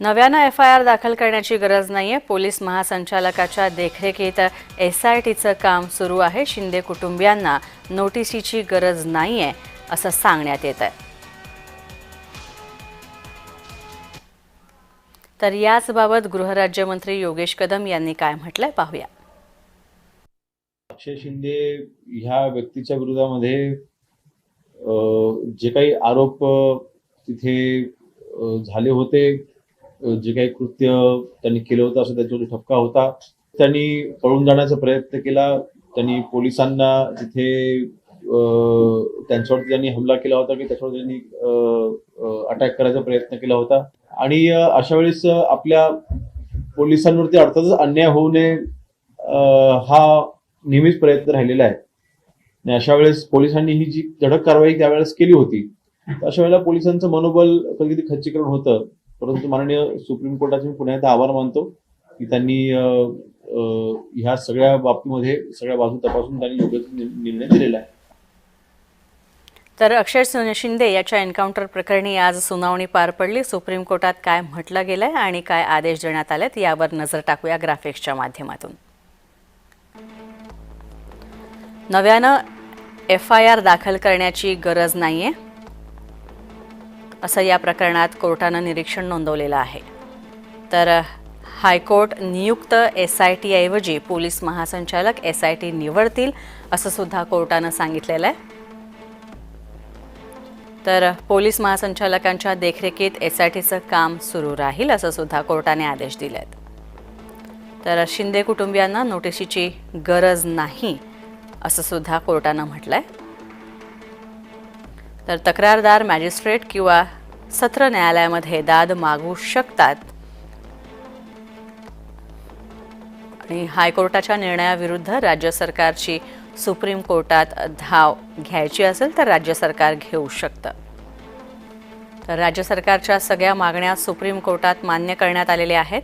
नव्यानं F I R दाखल करण्याची गरज नाहीये. पोलीस महासंचालकाच्या देखरेखीत एस आय टीचं काम सुरू आहे. शिंदे कुटुंबियांना नोटिसीची गरज नाहीये असं सांगण्यात येत आहे तर याचबाबत गृहराज्यमंत्री योगेश कदम यांनी काय म्हटलंय पाहूया. अक्षय शिंदे ह्या व्यक्तीच्या विरोधामध्ये जे काही आरोप तिथे झाले होते जे काही कृत्य त्यांनी केलं होतं असं त्याच्यावर ठपका होता त्यांनी पळून जाण्याचा प्रयत्न केला. त्यांनी पोलिसांना तिथे अ, त्यांनी हमला केला होता की त्याच्यावर त्यांनी अटॅक करायचा प्रयत्न केला होता. आणि अशा वेळेस आपल्या पोलिसांवरती अर्थातच अन्याय होऊ नये हा नेहमीच प्रयत्न राहिलेला आहे. आणि अशा वेळेस पोलिसांनी ही जी धडक कारवाई त्यावेळेस केली होती अशा वेळेला पोलिसांचं मनोबल कधी कधी खच्चीकरण होतं. परंतु माननीय सुप्रीम कोर्टाचे मी पुन्हा एकदा आभार मानतो की त्यांनी ह्या सगळ्या बाबतीमध्ये सगळ्या बाजू तपासून त्यांनी योग्य निर्णय दिलेला आहे. तर अक्षय शिंदे याच्या एन्काउंटर प्रकरणी आज सुनावणी पार पडली. सुप्रीम कोर्टात काय म्हटलं गेलंय आणि काय आदेश देण्यात आलेत यावर नजर टाकूया ग्राफिक्सच्या माध्यमातून. नव्यानं एफ आय आर दाखल करण्याची गरज नाहीये. असं या प्रकरणात कोर्टानं निरीक्षण नोंदवलेलं आहे. तर हायकोर्ट नियुक्त एस आय टी ऐवजी पोलीस महासंचालक एस आय टी निवडतील असं सुद्धा कोर्टानं सांगितलेलं आहे. तर पोलीस महासंचालकांच्या देखरेखीत एस आय टीचं काम सुरू राहील असं सुद्धा कोर्टाने आदेश दिले आहेत तर शिंदे कुटुंबियांना नोटिशीची गरज नाही असं सुद्धा कोर्टानं म्हटलं आहे तर तक्रारदार मॅजिस्ट्रेट किंवा सत्र न्यायालयामध्ये दाद मागू शकतात. आणि हायकोर्टाच्या निर्णयाविरुद्ध राज्य सरकारची सुप्रीम कोर्टात धाव घ्यायची असेल तर राज्य सरकार घेऊ शकतं. तर राज्य सरकारच्या सगळ्या मागण्या सुप्रीम कोर्टात मान्य करण्यात आलेल्या आहेत.